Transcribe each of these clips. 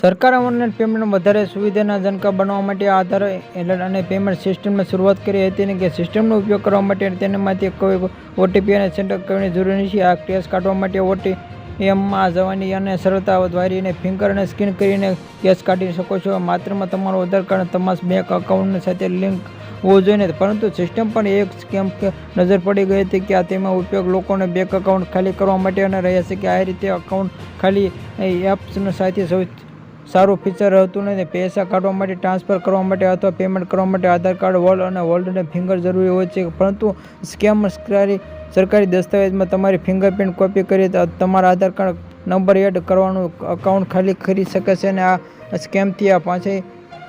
સરકાર online payment વધારે સુવિધાના જનકા બનાવવા માટે આધાર એલર્ટ અને પેમેન્ટ સિસ્ટમની શરૂઆત કરી હતી અને કે સિસ્ટમનો ઉપયોગ કરવા માટે તેનામાંથી કોઈ ઓટીપી અને સેન્ટર કરવાની જરૂર નથી. આ કેશ કાઢવા માટે ઓટી એમમાં જવાની અને સરળતા દ્વારીને ફિંગર અને સ્કીન કરીને કેશ કાઢી શકો છો. માત્રમાં તમારું આધાર કાર્ડ તમારા બેંક અકાઉન્ટ સાથે લિંક હોવું જોઈએ પરંતુ સિસ્ટમ પણ એક સ્કેમ નજર પડી ગઈ હતી કે આ તેમાં ઉપયોગ લોકોને બેંક અકાઉન્ટ ખાલી કરવા માટે અને રહ્યા છે કે આ રીતે અકાઉન્ટ ખાલી એપ્સનો સાથે સૌથી સારું ફીચર હતું નથી. પૈસા કાઢવા માટે ટ્રાન્સફર કરવા માટે અથવા પેમેન્ટ કરવા માટે આધાર કાર્ડ વોલ્ડ અને વોલ્ડને ફિંગર જરૂરી હોય છે. પરંતુ સ્કેમ સરકારી સરકારી દસ્તાવેજમાં તમારી ફિંગરપ્રિન્ટ કોપી કરી તમારા આધાર કાર્ડ નંબર એડ કરવાનું અકાઉન્ટ ખાલી કરી શકે છે અને આ સ્કેમથી આ પાસે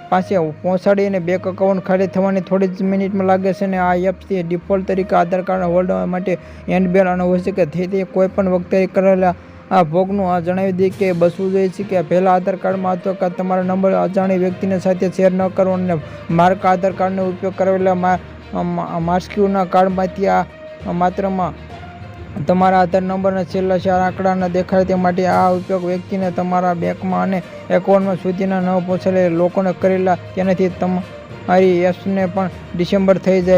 પાસે પહોંચાડીને બેંક અકાઉન્ટ ખાલી થવાની થોડી જ મિનિટમાં લાગે છે અને આ એપ્સથી ડિફોલ્ટ તરીકે આધાર કાર્ડ હોલ્ડ માટે એન્ડ અને હોય કે તેથી કોઈ પણ વખતે કરેલા આ ભોગનું આ જણાવી દઈએ કે બસવું જોઈએ છે કે પહેલાં આધાર કાર્ડમાં હતો કે તમારો નંબર અજાણી વ્યક્તિને સાથે શેર ન કરવો અને માર્ક આધાર કાર્ડનો ઉપયોગ કરેલા માસ્ક્યુના કાર્ડમાંથી આ માત્રમાં તમારા આધાર નંબરના છેલ્લા ચાર આંકડાના દેખાય તે માટે આ ઉપયોગ વ્યક્તિને તમારા બેંકમાં અને એકાઉન્ટમાં સુધીના ન પહોંચેલા લોકોને કરેલા તેનાથી તમારી એપ્સને પણ ડિસેમ્બર થઈ જાય